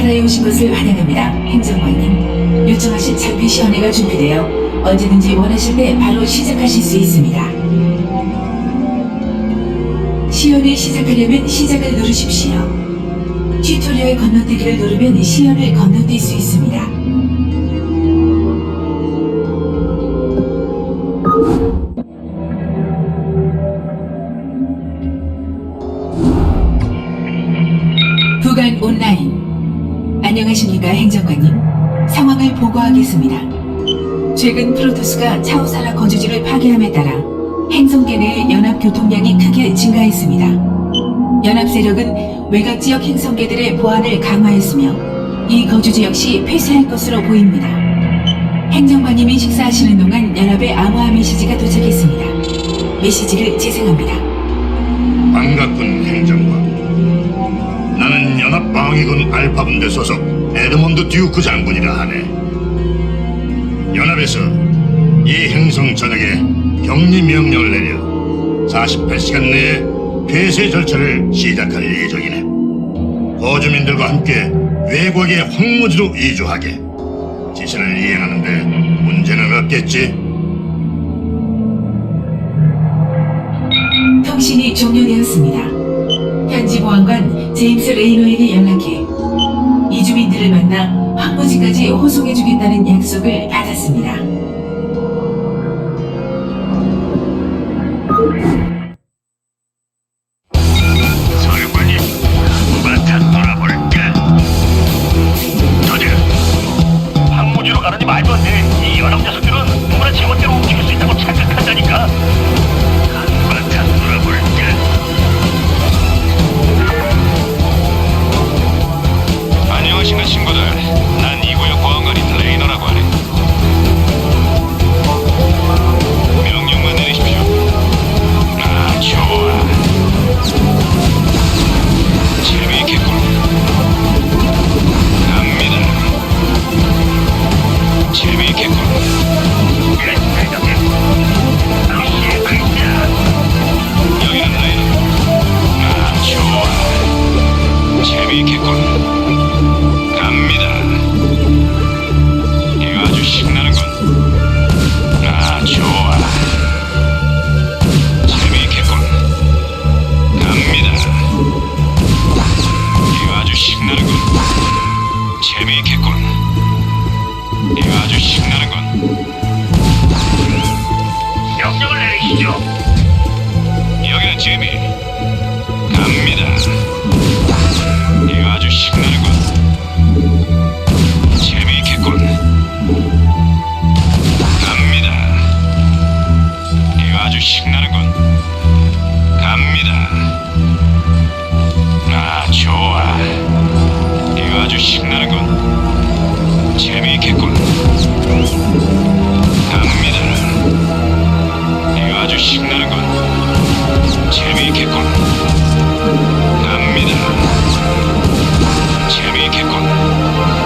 나라에 오신 것을 환영합니다. 행정관님. 요청하신 장비 시연회가 준비되어 언제든지 원하실 때 바로 시작하실 수 있습니다. 시연을 시작하려면 시작을 누르십시오. 튜토리얼 건너뛰기를 누르면 시연을 건너뛸 수 있습니다. 안녕하십니까, 행정관님. 상황을 보고하겠습니다. 최근 프로토스가 차오사라 거주지를 파괴함에 따라 행성계 내 연합 교통량이 크게 증가했습니다. 연합 세력은 외곽 지역 행성계들의 보안을 강화했으며 이 거주지 역시 폐쇄할 것으로 보입니다. 행정관님이 식사하시는 동안 연합의 암호화 메시지가 도착했습니다. 메시지를 재생합니다. 반갑군 행정관. 나는 연합방위군 알파 분대 소속 에드몬드 듀크 장군이라 하네. 연합에서 이 행성 전역에 격리 명령을 내려 48시간 내에 폐쇄 절차를 시작할 예정이네. 거주민들과 함께 외곽의 황무지로 이주하게. 지시를 이행하는데 문제는 없겠지? 통신이 종료되었습니다. 현지 보안관 제임스 레이노에게 연락해 이주민들을 만나 황무지까지 호송해주겠다는 약속을 받았습니다. 그렇겠군. 갑니다. 이거 아주 신나는군. 아, 좋아. 재미있겠군. 갑니다. 이거 아주 신나는군. 재미있겠군. 이거 아주 신나는군. 명령을 내리시죠. 여기는 재미. 신나는군. 재미있겠군. 갑니다. 재미있겠군.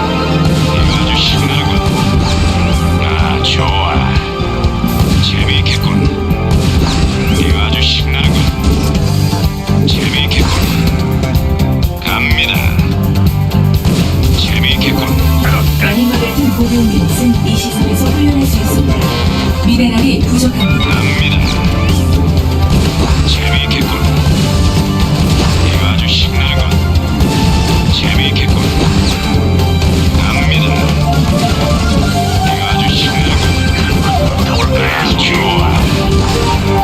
Joy.